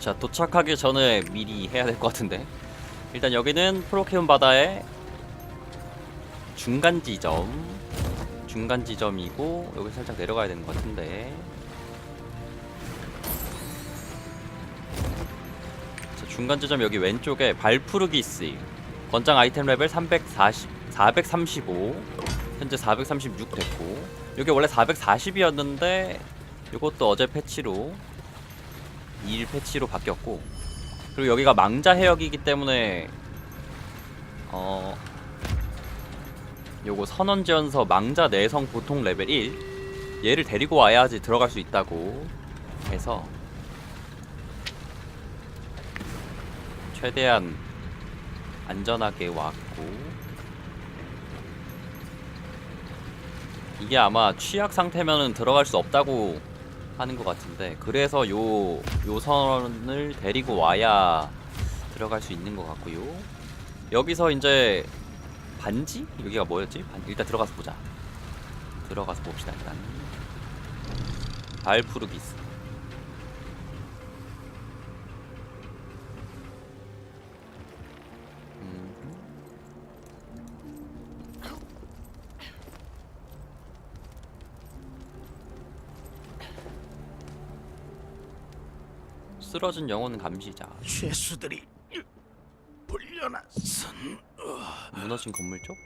자 도착하기 전에 미리 해야 될 것 같은데. 일단 여기는 프로케온 바다의 중간 지점. 중간 지점이고 여기 살짝 내려가야 되는 것 같은데. 자 중간 지점 여기 왼쪽에 발푸르기스. 권장 아이템 레벨 340 435 현재 436 됐고. 여기 원래 440이었는데 이것도 어제 패치로 2일 패치로 바뀌었고 그리고 여기가 망자 해역이기 때문에 어 요거 선원지원서 망자 내성 보통 레벨 1 얘를 데리고 와야지 들어갈 수 있다고 해서 최대한 안전하게 왔고 이게 아마 취약 상태면은 들어갈 수 없다고 하는 것 같은데 그래서 요, 요 선을 데리고 와야 들어갈 수 있는 것 같고요 여기서 이제 반지? 여기가 뭐였지? 반- 일단 들어가서 보자 들어가서 봅시다 일단 발푸르기스 쓰러진 영혼 감시자 죄수들이 불려놨선 무너진 건물 쪽?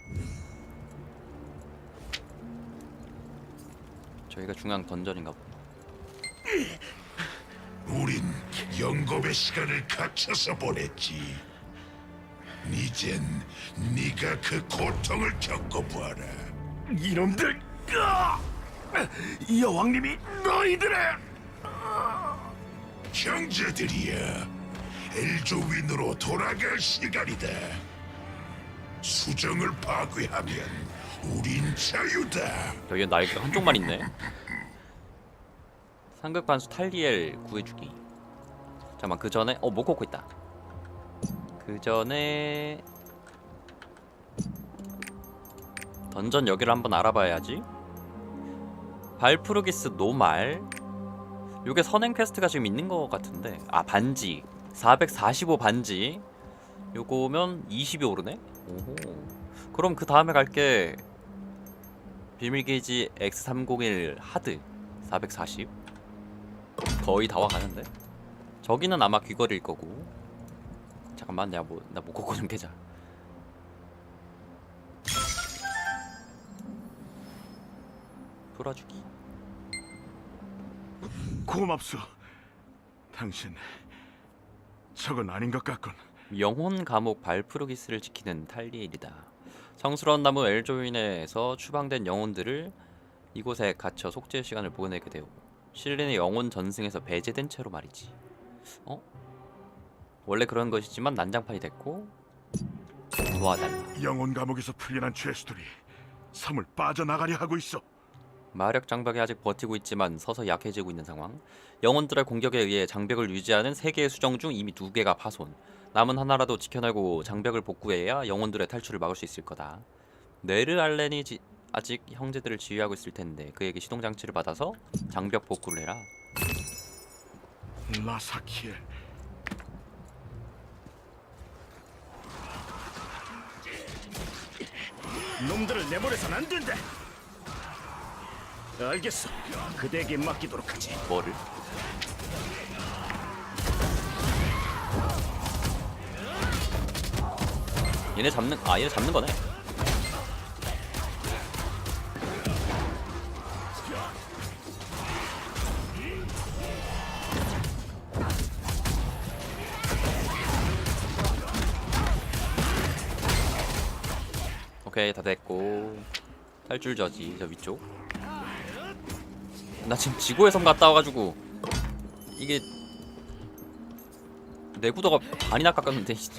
저희가 중앙 던전인가 보다 우린 영겁의 시간을 갖춰서 보냈지. 이젠 네가 그 고통을 겪어보아라. 이놈들 아! 여왕님이 너희들의 형제들이야. 엘조윈으로 돌아갈 시간이다. 수정을 파괴하면 우린 자유다. 여기 날개 한쪽만 있네 상극 반수 탈리엘 구해주기 잠깐만 그 전에 어 모코코 있다 그 전에 던전 여기를 한번 알아봐야지 발푸르기스 노말 요게 선행 퀘스트가 지금 있는 것 같은데. 아 반지. 445 반지. 요거면 20이 오르네? 오호. 그럼 그 다음에 갈게. 비밀 게이지 X301 하드. 440 거의 다 와가는데? 저기는 아마 귀걸이일 거고. 잠깐만 내가 뭐나 모코코 좀 깨자. 풀어주기 고맙소. 당신 저건 아닌 것 같군. 영혼 감옥 발프루기스를 지키는 탈리엘이다. 성스러운 나무 엘조인에서 추방된 영혼들을 이곳에 갇혀 속죄 시간을 보내게 되고 실린의 영혼 전승에서 배제된 채로 말이지. 어? 원래 그런 것이지만 난장판이 됐고 도와달라. 영혼 감옥에서 풀려난 죄수들이 섬을 빠져나가려 하고 있어. 마력 장벽이 아직 버티고 있지만 서서 약해지고 있는 상황. 영혼들의 공격에 의해 장벽을 유지하는 세 개의 수정 중 이미 두 개가 파손. 남은 하나라도 지켜내고 장벽을 복구해야 영혼들의 탈출을 막을 수 있을 거다. 네르 알렌이 지- 아직 형제들을 지휘하고 있을 텐데 그에게 시동 장치를 받아서 장벽 복구를 해라. 라사키엘. 놈들을 내보내선 안 된다. 알겠어. 그대에게 맡기도록 하지. 뭐를? 얘네 잡는 아 얘네 잡는 거네. 오케이 다 됐고 탈출 저지 저 위쪽. 나 지금 지구의 섬 갔다 와가지고 이게 내 구도가 반이나 깎았는데 씨.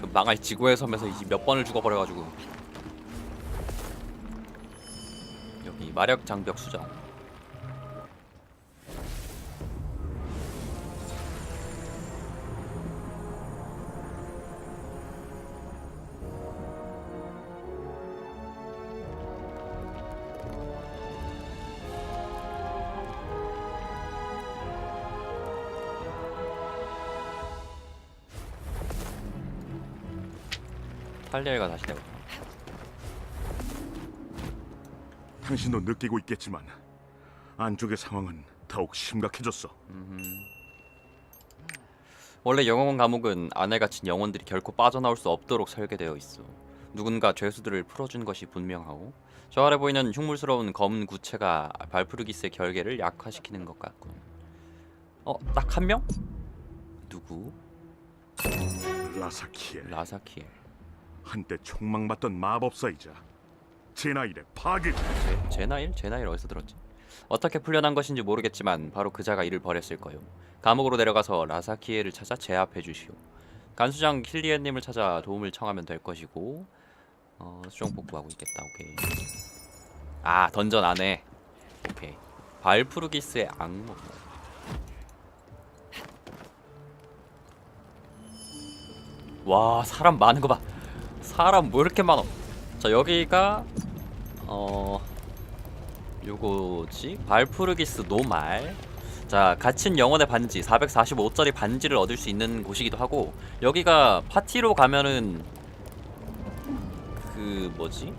그 망할 지구의 섬에서 이제 몇 번을 죽어버려가지고 여기 마력 장벽 수정 탈리엘가 다시 되고 당신도 느끼고 있겠지만 안쪽의 상황은 더욱 심각해졌어. 원래 영혼 감옥은 안에 갇힌 영혼들이 결코 빠져나올 수 없도록 설계되어 있어. 누군가 죄수들을 풀어준 것이 분명하고 저 아래 보이는 흉물스러운 검은 구체가 발프르기스의 결계를 약화시키는 것 같군. 어, 딱 한 명? 누구? 라사키엘 라사키엘. 한때 총망받던 마법사이자 제나일의 파괴. 제, 제나일? 제나일 어디서 들었지? 어떻게 풀려난 것인지 모르겠지만 바로 그자가 이를 벌였을 거요. 감옥으로 내려가서 라사키엘을 찾아 제압해 주시오. 간수장 킬리엔님을 찾아 도움을 청하면 될 것이고 어, 수정 복구하고 있겠다. 오케이. 아 던전 안에. 오케이. 발프루기스의 악몽. 와 사람 많은 거 봐. 사람 뭐 이렇게 많어. 자 여기가 어 요거지? 발푸르기스 노말. 자 갇힌 영혼의 반지 445짜리 반지를 얻을 수 있는 곳이기도 하고 여기가 파티로 가면은 그 뭐지?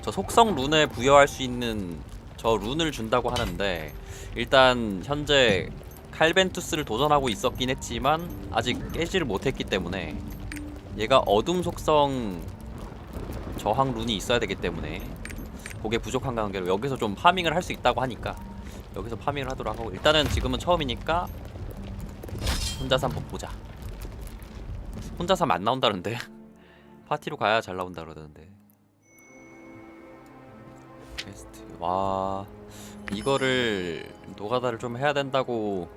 저 속성 룬에 부여할 수 있는 저 룬을 준다고 하는데 일단 현재 칼벤투스를 도전하고 있었긴 했지만 아직 깨지를 못했기 때문에 얘가 어둠 속성 저항 룬이 있어야 되기 때문에 그게 부족한 관계로 여기서 좀 파밍을 할 수 있다고 하니까 여기서 파밍을 하도록 하고 일단은 지금은 처음이니까 혼자서 한번 보자. 혼자서 안 나온다는데? 파티로 가야 잘 나온다 그러던데. 퀘스트. 와 이거를 노가다를 좀 해야 된다고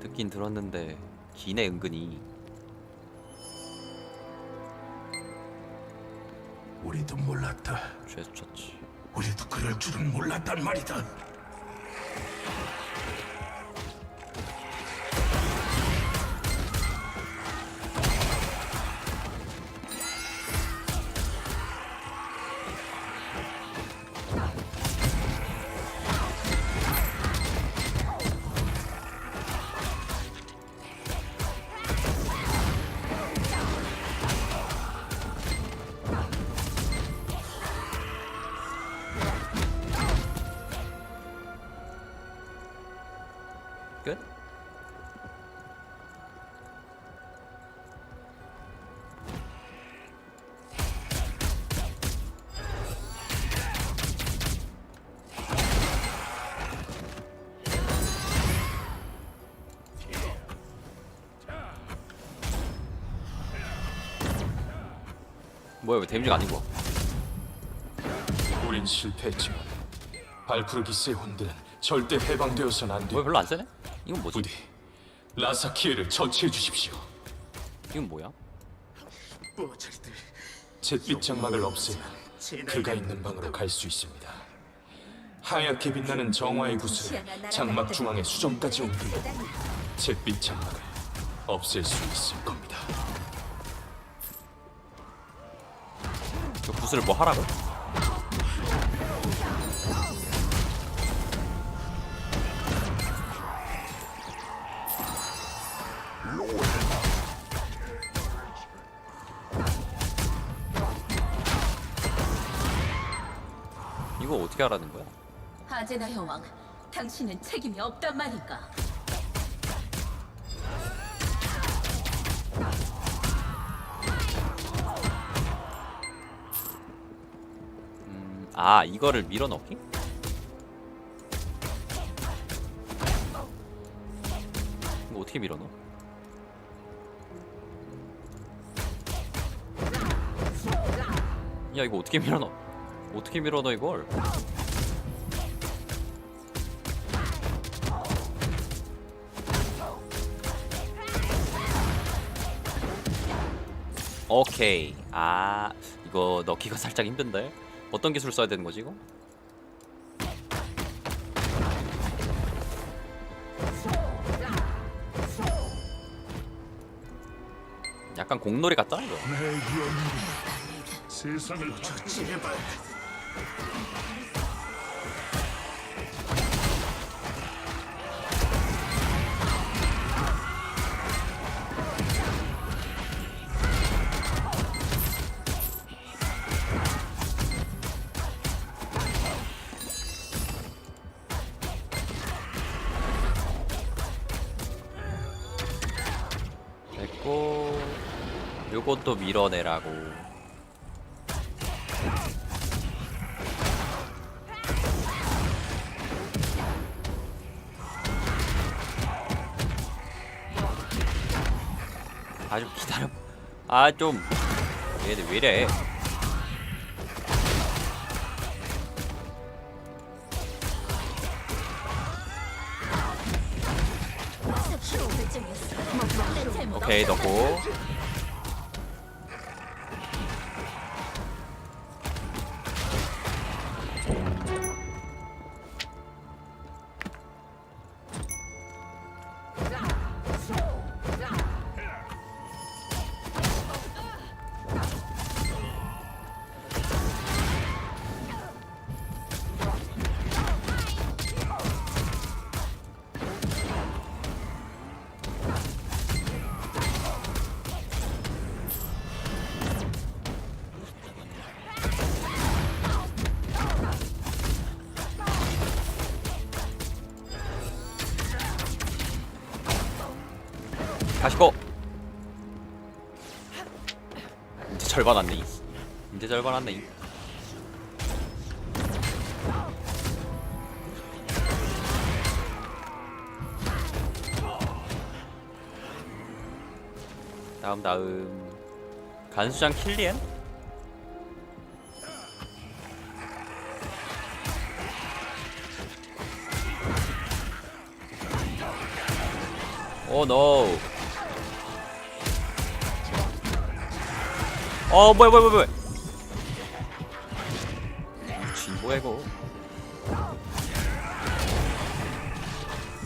듣긴 들었는데 기네 은근히 우리도 몰랐다. 죄수 쳤지 우리도 그럴 줄은 몰랐단 말이다. 뭐야 왜 데미지가 아니고 우린 실패했지만 발프르기스의 혼들은 절대 해방되어선 안 돼. 뭐야 별로 안 세네? 이건 뭐지? 부디 라사키에를 처치해 주십시오. 이건 뭐야? 잿빛 장막을 없애면 그가 있는 방으로 갈 수 있습니다. 하얗게 빛나는 정화의 구슬을 장막 중앙에 수정까지 옮기면 잿빛 장막을 없앨 수 있을 겁니다. 저 구슬을 뭐 하라고? 이거 어떻게 하라는 거야? 아제나 여왕, 당신은 책임이 없단 말인가? 아 이거를 밀어넣기? 이거 어떻게 밀어넣어? 야 이거 어떻게 밀어넣어? 어떻게 밀어넣어 이걸? 오케이 아 이거 넣기가 살짝 힘든데 어떤 기술 써야 되는 거지 이거? 약간 공놀이 같다 이거. 세상을 요것 도 밀어내라고. 아 좀 기다려. 아 좀. 얘네 왜이래? 오케이 넣고 절반 왔네 이. 이제 절반 왔네 이. 다음 다음 간수장 킬리엔? 오 노. 어 뭐야 뭐야 뭐야 뭐야. 진 뭐야 이거.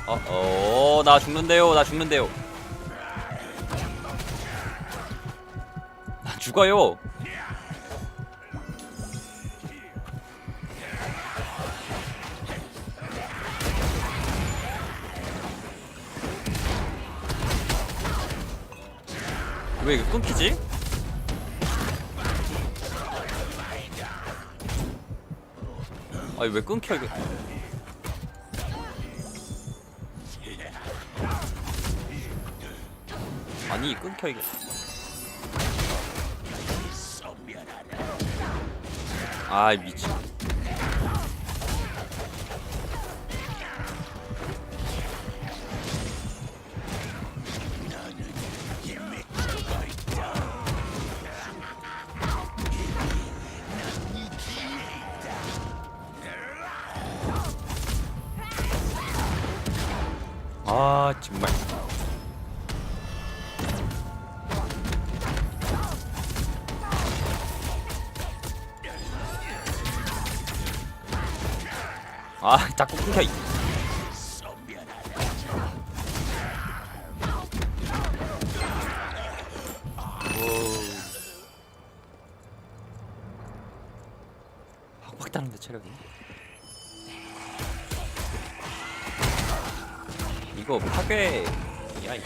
어어 나 죽는데요 나 죽는데요. 나 죽어요. 왜 이거 끊기지? 아니 왜 끊겨 이거? 아니 끊겨 이게. 아이 미친 아 정말. 아 자꾸 끊겨. 확확 다는데 체력이 이거 파괴야 이게?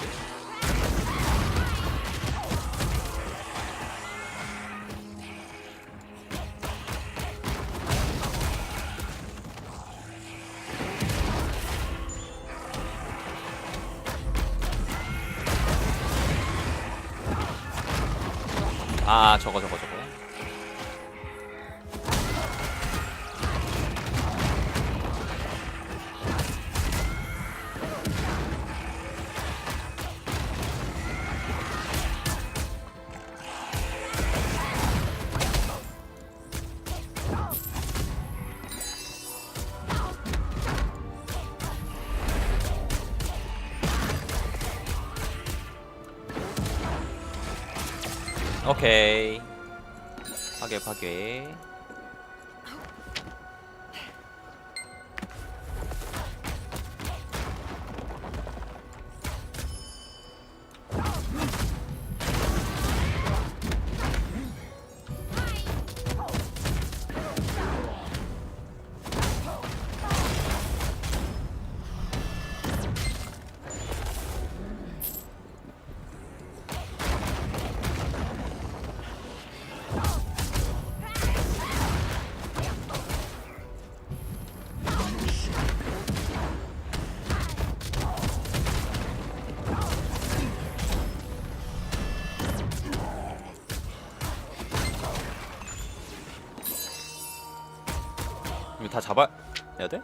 아 저거 저거 저거 오케이. 파괴 파괴 잡아야 돼?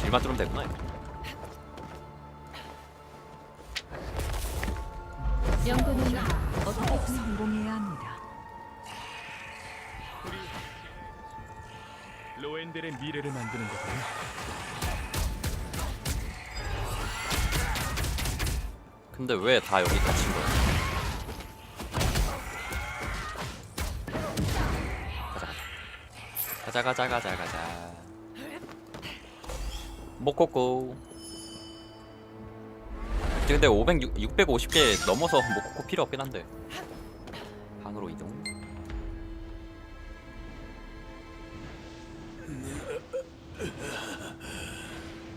길만 뚫으면 되구나 이거. 연구는 어떻게 성공해야 합니다. 로엔델의 미래를 만드는 거군요. 근데 왜 다 여기 갇힌 거야? 가자 가자 가자 가자. 모코코. 근데 500, 650개 넘어서 모코코 필요 없긴 한데. 방으로 이동.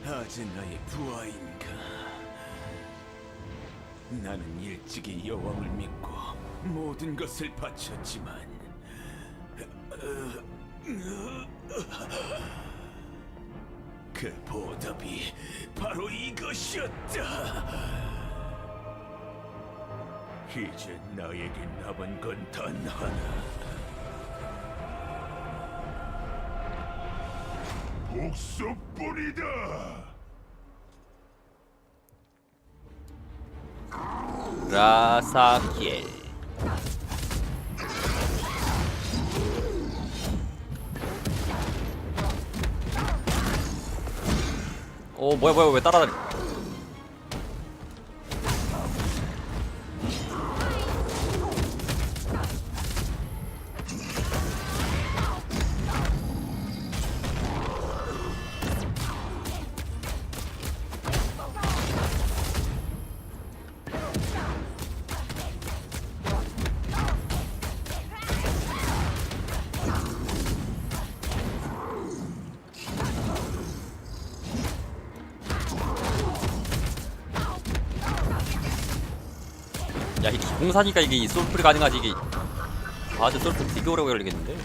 아직 나의 부하인가? 나는 일찍이 여왕을 믿고 모든 것을 바쳤지만 그 보답이 바로 이것이었다. 이제 나에게 남은 건 단 하나. 복수뿐이다. 라사키엘 오 뭐야 뭐야 왜 따라다니 공사니까 이게 이 솔플이 가능하지 이게. 아주 솔플 되게 오래 걸리겠는데?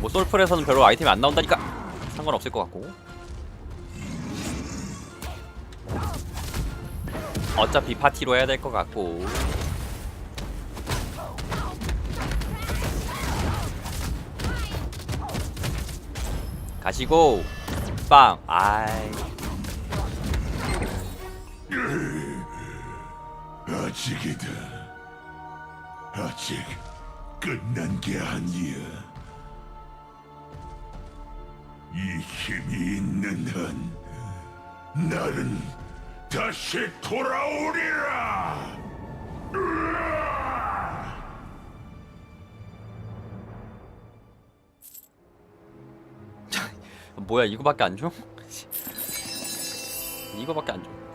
뭐 솔플에서는 별로 아이템이 안 나온다니까? 상관없을 것 같고. 어차피 파티로 해야 될 것 같고. 가시고 빵. 아이 아직이다. 아직 끝난 게 아니야. 이 힘이 있는 한 나는 다시 돌아오리라. 뭐야 이거밖에 안 줘? 이거밖에 안 줘.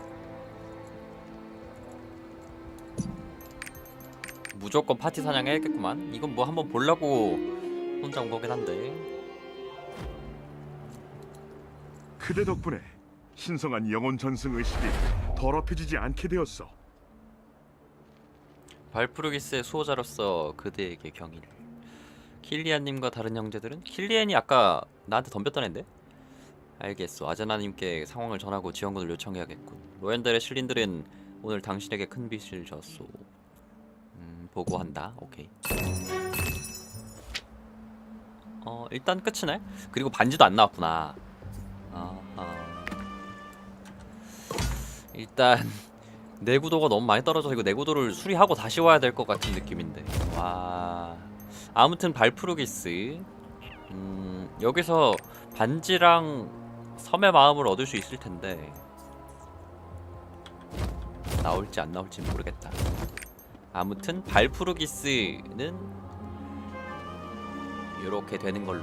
무조건 파티 사냥해야겠구만. 이건 뭐 한번 보려고 혼자 온 거긴 한데. 그대 덕분에 신성한 영혼 전승 의식이 더럽혀지지 않게 되었어. 발프루기스의 수호자로서 그대에게 경의를. 킬리안님과 다른 형제들은 킬리안이 아까 나한테 덤볐던 앤데? 알겠어. 아제나님께 상황을 전하고 지원군을 요청해야겠군. 로엔델의 신린들은 오늘 당신에게 큰 빚을 졌소. 음, 보고한다. 오케이. 어, 일단 끝이네. 그리고 반지도 안 나왔구나. 어, 어. 일단 내구도가 너무 많이 떨어져서 이거 내구도를 수리하고 다시 와야 될 것 같은 느낌인데. 와. 아무튼 발프루기스. 음, 여기서 반지랑 섬의 마음을 얻을 수 있을 텐데. 나올지 안 나올지 모르겠다. 아무튼 발프루기스는 이렇게 되는 걸로